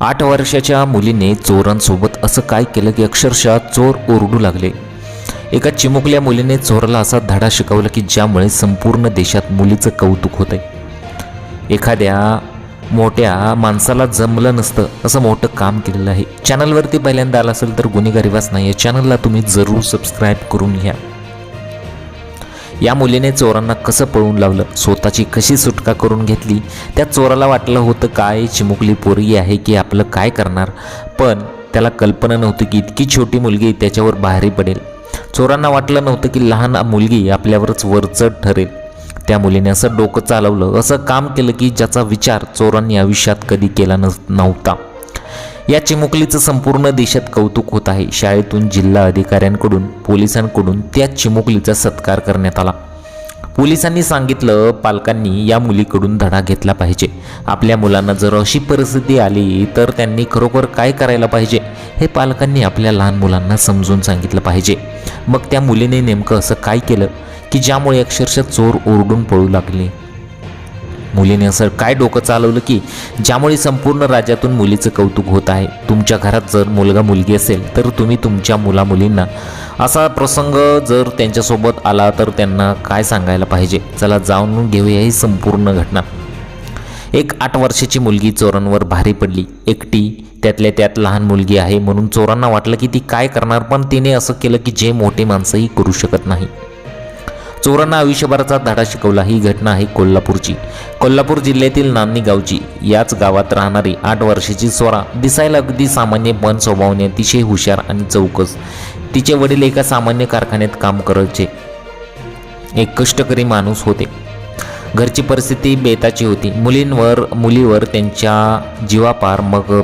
आठ वर्षाच्या मुलीने चोरांसोबत असं काय केलं की अक्षरशः चोर ओरडू लागले. एका चिमुकल्या मुलीने चोराला असा धडा शिकवला की ज्यामुळे संपूर्ण देशात मुलीचं कौतुक होतंय. एखाद्या मोठ्या माणसाला जमलं नसतं असं मोठं काम केलेलं आहे. चॅनलवरती पहिल्यांदा आला असेल तर गुन्हेगारी वाच नाही या चॅनलला तुम्ही जरूर सबस्क्राईब करून घ्या. या मुलीने चोरांना कसं पळून लावलं? स्वतःची कशी सुटका करून घेतली? त्या चोराला वाटलं होतं काय चिमुकली पोरगी आहे की आपलं काय करणार? पण त्याला कल्पना नव्हती की इतकी छोटी मुलगी त्याच्यावर बाहेरी पडेल. चोरांना वाटलं नव्हतं की लहान मुलगी आपल्यावरच वरचढ ठरेल. त्या मुलीने असं डोकं चालवलं असं काम केलं की ज्याचा विचार चोरांनी आयुष्यात कधी केला नस नव्हता. या चिमुकलीचं संपूर्ण देशात कौतुक होत आहे. शाळेतून जिल्हा अधिकाऱ्यांकडून पोलिसांकडून त्या चिमुकलीचा सत्कार करण्यात आला. पोलिसांनी सांगितलं पालकांनी या मुलीकडून धडा घेतला पाहिजे. आपल्या मुलांना जर अशी परिस्थिती आली तर त्यांनी खरोखर काय करायला पाहिजे? हे पालकांनी आपल्या लहान मुलांना समजून सांगितलं पाहिजे. मग त्या मुलीने नेमकं असं काय केलं? की ज्यामुळे अक्षरशः चोर ओरडून पळू लागले? मुलीने असं काय डोकं चालवलं की ज्यामुळे संपूर्ण राज्यातून मुलीचं कौतुक होत आहे. तुमच्या घरात जर मुलगा मुलगी असेल तर तुम्ही तुमच्या मुला मुलींना असा प्रसंग जर त्यांच्यासोबत आला तर त्यांना काय सांगायला पाहिजे? चला जाऊन घेऊया ही संपूर्ण घटना. एक आठ वर्षाची मुलगी चोरांवर भारी पडली. एकटी त्यातल्या त्यात लहान मुलगी आहे म्हणून चोरांना वाटलं की ती काय करणार पण तिने असं केलं की जे मोठे माणसंही करू शकत नाही. चोरांना आयुष्यभराचा धडा शिकवला ही घटना आहे कोल्हापूरची. कोल्हापूर जिल्ह्यातील नांदी गावची. याच गावात राहणारी आठ वर्षाची स्वरा दिसायला अगदी सामान्य पण स्वभावने अतिशय हुशार आणि चौकस. तिचे वडील एका सामान्य कारखान्यात काम करायचे. एक कष्टकरी माणूस होते. घरची परिस्थिती बेताची होती. मुलींवर मुलीवर त्यांच्या जीवापार मग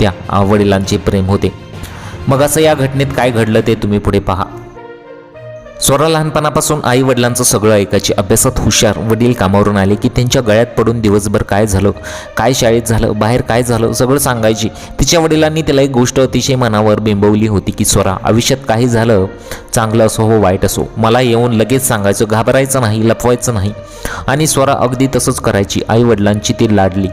त्या वडिलांचे प्रेम होते. मग असं या घटनेत काय घडलं ते तुम्ही पुढे पहा. स्वरा लहानपणापासून आई वडिलांचं सगळं ऐकायची अभ्यासात हुशार वडील कामावरून आले की त्यांच्या गळ्यात पडून दिवसभर काय झालं काय शाळेत झालं बाहेर काय झालं सगळं सांगायची. तिच्या वडिलांनी तिला एक गोष्ट अतिशय मनावर बिंबवली होती की स्वरा आयुष्यात काही झालं चांगलं असो हो वाईट असो मला येऊन लगेच सांगायचं घाबरायचं नाही लपवायचं नाही. आणि स्वरा अगदी तसंच करायची आई वडिलांची ती लाडली.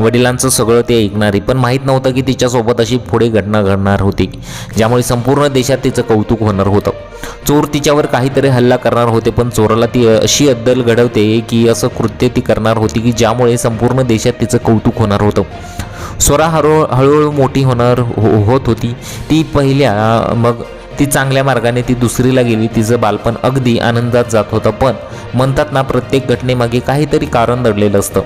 वडिलांचं सगळं ते ऐकणारी पण माहीत नव्हतं की तिच्यासोबत अशी पुढे घटना घडणार होती ज्यामुळे संपूर्ण देशात तिचं कौतुक होणार होतं. चोर तिच्यावर काहीतरी हल्ला करणार होते पण चोराला ती अशी अद्दल घडवते की असं कृत्य ती करणार होती की ज्यामुळे संपूर्ण देशात तिचं कौतुक होणार होतं. स्वरा हळू हळूहळू मोठी होणार हो होत होती. ती पहिल्या मग ती चांगल्या मार्गाने ती दुसरीला गेली. तिचं बालपण अगदी आनंदात जात होतं पण म्हणतात ना प्रत्येक घटनेमागे काहीतरी कारण दडलेलं असतं.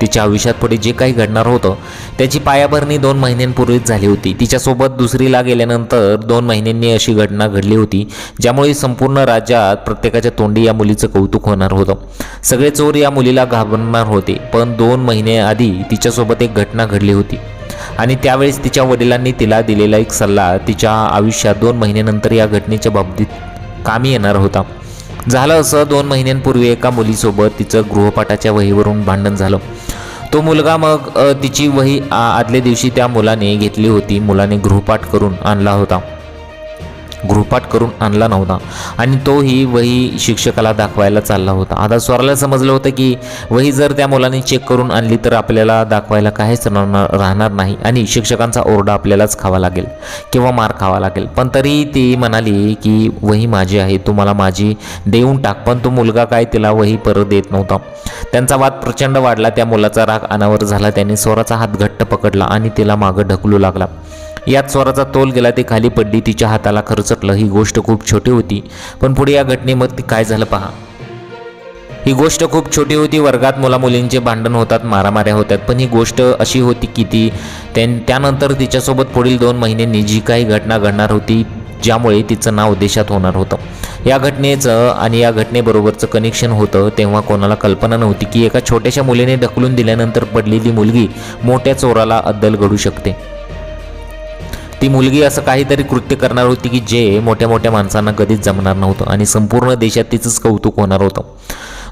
तिच्या आयुष्यात पुढे जे काही घडणार होतं त्याची पायाभरणी दोन महिन्यांपूर्वीच झाली होती. तिच्यासोबत दुसरीला गेल्यानंतर दोन महिन्यांनी अशी घटना घडली होती ज्यामुळे संपूर्ण राज्यात प्रत्येकाच्या तोंडी या मुलीचं कौतुक होणार होतं. सगळे चोर या मुलीला घाबरणार होते पण दोन महिन्याआधी तिच्यासोबत एक घटना घडली होती. आणि त्यावेळेस तिच्या वडिलांनी तिला दिलेला एक सल्ला तिच्या आयुष्यात दोन महिन्यानंतर या घटनेच्या बाबतीत कामी येणार होता. झालं असं दोन महिन्यांपूर्वी एका मुलीसोबत तिचं गृहपाठाच्या वहीवरून भांडण झालं. तो मुलगा मग तिची वही आ, आदल्या दिवशी त्या मुलाने घेतली होती. मुलाने गृहपाठ करून आणला होता. गृहपाठ करून आणला नव्हता. आणि तो ही वही शिक्षकाला दाखवायला चालला होता. आता स्वराला समजलं होतं की वही जर त्या मुलाने चेक करून आणली तर आपल्याला दाखवायला काहीच राहणार राहणार नाही आणि शिक्षकांचा ओरडा आपल्यालाच खावा लागेल किंवा मार खावा लागेल. पण तरी ती म्हणाली की वही माझी आहे तू मला माझी देऊन टाक. पण तो मुलगा काय तिला वही परत देत नव्हता. त्यांचा वाद प्रचंड वाढला. त्या मुलाचा राग अनावर झाला. त्याने स्वराचा हात घट्ट पकडला आणि तिला मागं ढकलू लागला. यात स्वराचा तोल गेला ती खाली पडली. तिच्या हाताला खरचटलं ही गोष्ट खूप छोटी होती. पण पुढे या घटनेमध्ये काय झालं पहा. ही गोष्ट खूप छोटी होती. वर्गात मुला मुलींचे भांडण होतात मारामाऱ्या होतात. पण ही गोष्ट अशी होती की ती त्यानंतर तिच्यासोबत पुढील दोन महिन्यांनी जी काही घटना घडणार होती ज्यामुळे तिचं नाव देशात होणार होतं. या घटनेचं आणि या घटनेबरोबरचं कनेक्शन होतं तेव्हा कोणाला कल्पना नव्हती की एका छोट्याशा मुलीने ढकलून दिल्यानंतर पडलेली मुलगी मोठ्या चोराला अद्दल घडू शकते. ती मुलगी असं काहीतरी कृत्य करणार होती की जे मोठ्या मोठ्या माणसांना कधीच जमणार नव्हतं आणि संपूर्ण देशात तिचंच कौतुक होणार होतं.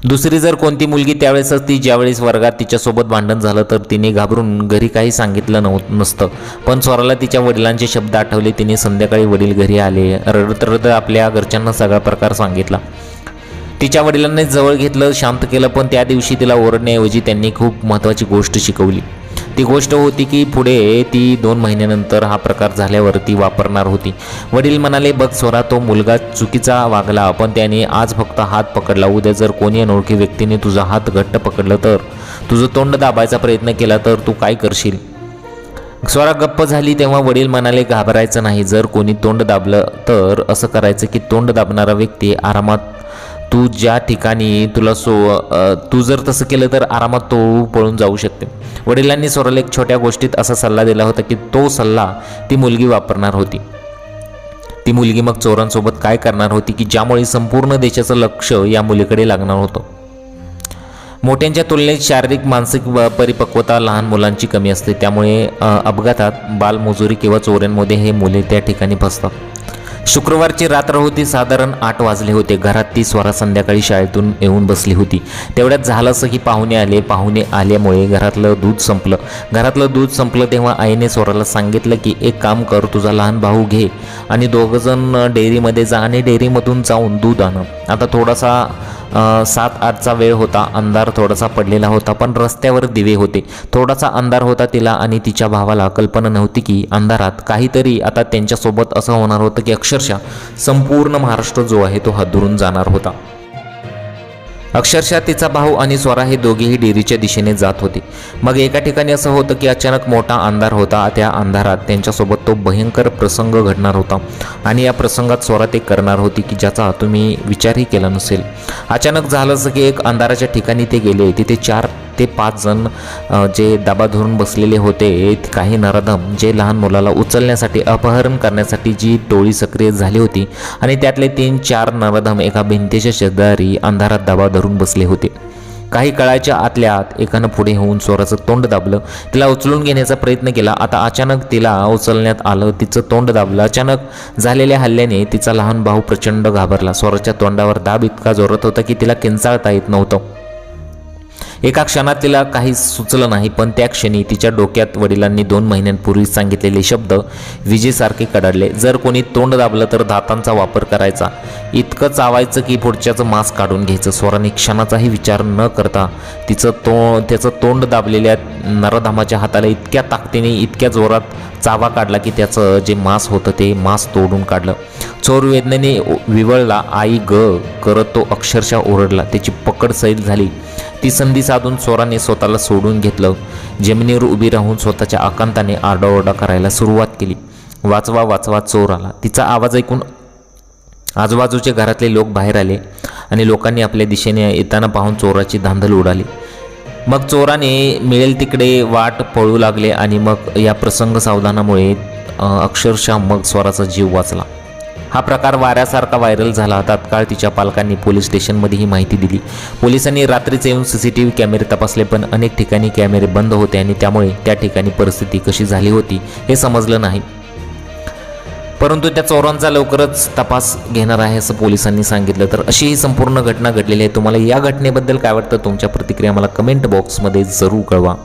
दुसरी जर कोणती मुलगी त्यावेळेसच ती ज्यावेळेस वर्गात तिच्यासोबत भांडण झालं तर तिने घाबरून घरी काही सांगितलं नव्ह नसतं. पण स्वराला तिच्या वडिलांचे शब्द आठवले तिने संध्याकाळी वडील घरी आले रडत रडत आपल्या घरच्यांना सगळा प्रकार सांगितला. तिच्या वडिलांनी जवळ घेतलं शांत केलं पण त्या दिवशी तिला ओरडण्याऐवजी त्यांनी खूप महत्त्वाची गोष्ट शिकवली. ती गोष्ट होती की पुढे ती दोन महिन्यानंतर हा प्रकार झाल्यावर ती वापरणार होती. वडील म्हणाले बघ स्वरा तो मुलगा चुकीचा वागला पण त्याने आज फक्त हात पकडला. उद्या जर कोणी अनोळखी व्यक्तीने तुझा हात घट्ट पकडलं तर तुझं तोंड दाबायचा प्रयत्न केला तर तू काय करशील? स्वरा गप्प झाली तेव्हा वडील म्हणाले घाबरायचं नाही. जर कोणी तोंड दाबलं तर असं करायचं की तोंड दाबणारा व्यक्ती आरामात तू ज्या ठिकाणी तुला सो तू जर तसं केलं तर आरामात तो पळून जाऊ शकते. वडिलांनी स्वराला एक छोट्या गोष्टीत असा सल्ला दिला होता की तो सल्ला ती मुलगी वापरणार होती. ती मुलगी मग चोरांसोबत काय करणार होती की ज्यामुळे संपूर्ण देशाचं लक्ष या मुलीकडे लागणार होतं. मोठ्यांच्या तुलनेत शारीरिक मानसिक व परिपक्वता लहान मुलांची कमी असते. त्यामुळे अपघातात बालमजुरी किंवा चोऱ्यांमध्ये हे मुले त्या ठिकाणी फसतात. शुक्रवारची रात्र होती साधारण आठ वाजले होते. घरात ती स्वरा संध्याकाळी शाळेतून येऊन बसली होती. तेवढ्यात झालंसं की पाहुणे आले. पाहुणे आल्यामुळे घरातलं दूध संपलं. घरातलं दूध संपलं तेव्हा आईने स्वराला सांगितलं की एक काम कर तुझा लहान भाऊ घे आणि दोघंजण डेअरीमध्ये जा आणि डेअरीमधून जाऊन दूध आण. आता थोडासा सात आठचा वेळ होता अंधार थोडासा पडलेला होता पण रस्त्यावर दिवे होते. थोडासा अंधार होता तिला आणि तिच्या भावाला कल्पना नव्हती की अंधारात काहीतरी आता त्यांच्यासोबत असं होणार होतं की अक्षरशः संपूर्ण महाराष्ट्र जो आहे तो हादरून जाणार होता. अक्षरशः तिचा भाऊ आणि स्वरा हे दोघेही डेअरीच्या दिशेने जात होते. मग एका ठिकाणी असं होतं की अचानक मोठा अंधार होता. त्या अंधारात त्यांच्यासोबत तो भयंकर प्रसंग घडणार होता. आणि या प्रसंगात स्वरा ते करणार होती की ज्याचा तुम्ही विचारही केला नसेल. अचानक झालं असं की एक अंधाराच्या ठिकाणी ते गेले. तिथे चार ते पाच जण जे दाबा धरून बसलेले होते काही नराधम जे लहान मुलाला उचलण्यासाठी अपहरण करण्यासाठी जी टोळी सक्रिय झाली होती आणि त्यातले तीन चार नराधम एका भिंतीच्या शेजारी अंधारात दाबा धरून बसले होते. काही काळाच्या आतल्या आत एकानं पुढे होऊन स्वराचं तोंड दाबलं. तिला उचलून घेण्याचा प्रयत्न केला. आता अचानक तिला उचलण्यात आलं. तिचं तोंड दाबलं. अचानक झालेल्या हल्ल्याने तिचा लहान भाऊ प्रचंड घाबरला. स्वराच्या तोंडावर दाब इतका जोरात होता की तिला किंचाळता येत नव्हतं. एका क्षणात तिला काही सुचलं नाही पण त्या क्षणी तिच्या डोक्यात वडिलांनी दोन महिन्यांपूर्वी सांगितलेले शब्द विजेसारखे कडाडले. जर कोणी तोंड दाबलं तर दातांचा वापर करायचा. इतकं चावायचं की पुढच्याचं मांस काढून घ्यायचं. स्वराने क्षणाचाही विचार न करता तिचं तो त्याचं तोंड दाबलेल्या नरधामाच्या हाताला इतक्या ताकदीने इतक्या जोरात चावा काढला की त्याचं जे मांस होतं ते मांस तोडून काढलं. चोर वेदनेने विवळला आई ग करत तो अक्षरशः ओरडला. त्याची पकड सैल झाली. ती संधी साधून चोराने स्वतःला सोडून घेतलं. जमिनीवर उभी राहून स्वतःच्या आकांताने आरडाओरडा करायला सुरुवात केली. वाचवा वाचवा चोर आला. तिचा आवाज ऐकून आजूबाजूचे घरातले लोक बाहेर आले आणि लोकांनी आपल्या दिशेने येताना पाहून चोराची धांदल उडाली. मग चोराने मिळेल तिकडे वाट पळू लागले आणि मग या प्रसंग सावधानामुळे अक्षरशः मग स्वराचा जीव वाचला. हा प्रकार वाऱ्यासारखा व्हायरल झाला तात्काळ तिच्या पालकांनी पोलीस स्टेशनमध्ये ही माहिती दिली. पोलिसांनी रात्रीच येऊन सी सी टी व्ही कॅमेरे तपासले पण अनेक ठिकाणी कॅमेरे बंद होते आणि त्यामुळे त्या ठिकाणी परिस्थिती कशी झाली होती हे समजलं नाही. परंतु त्या चोरांचा लवकरच तपास घेणार आहे असं पोलिसांनी सांगितलं. तर अशी ही संपूर्ण घटना घडलेली आहे. तुम्हाला या घटनेबद्दल काय वाटतं? तुमच्या प्रतिक्रिया मला कमेंट बॉक्समध्ये जरूर कळवा.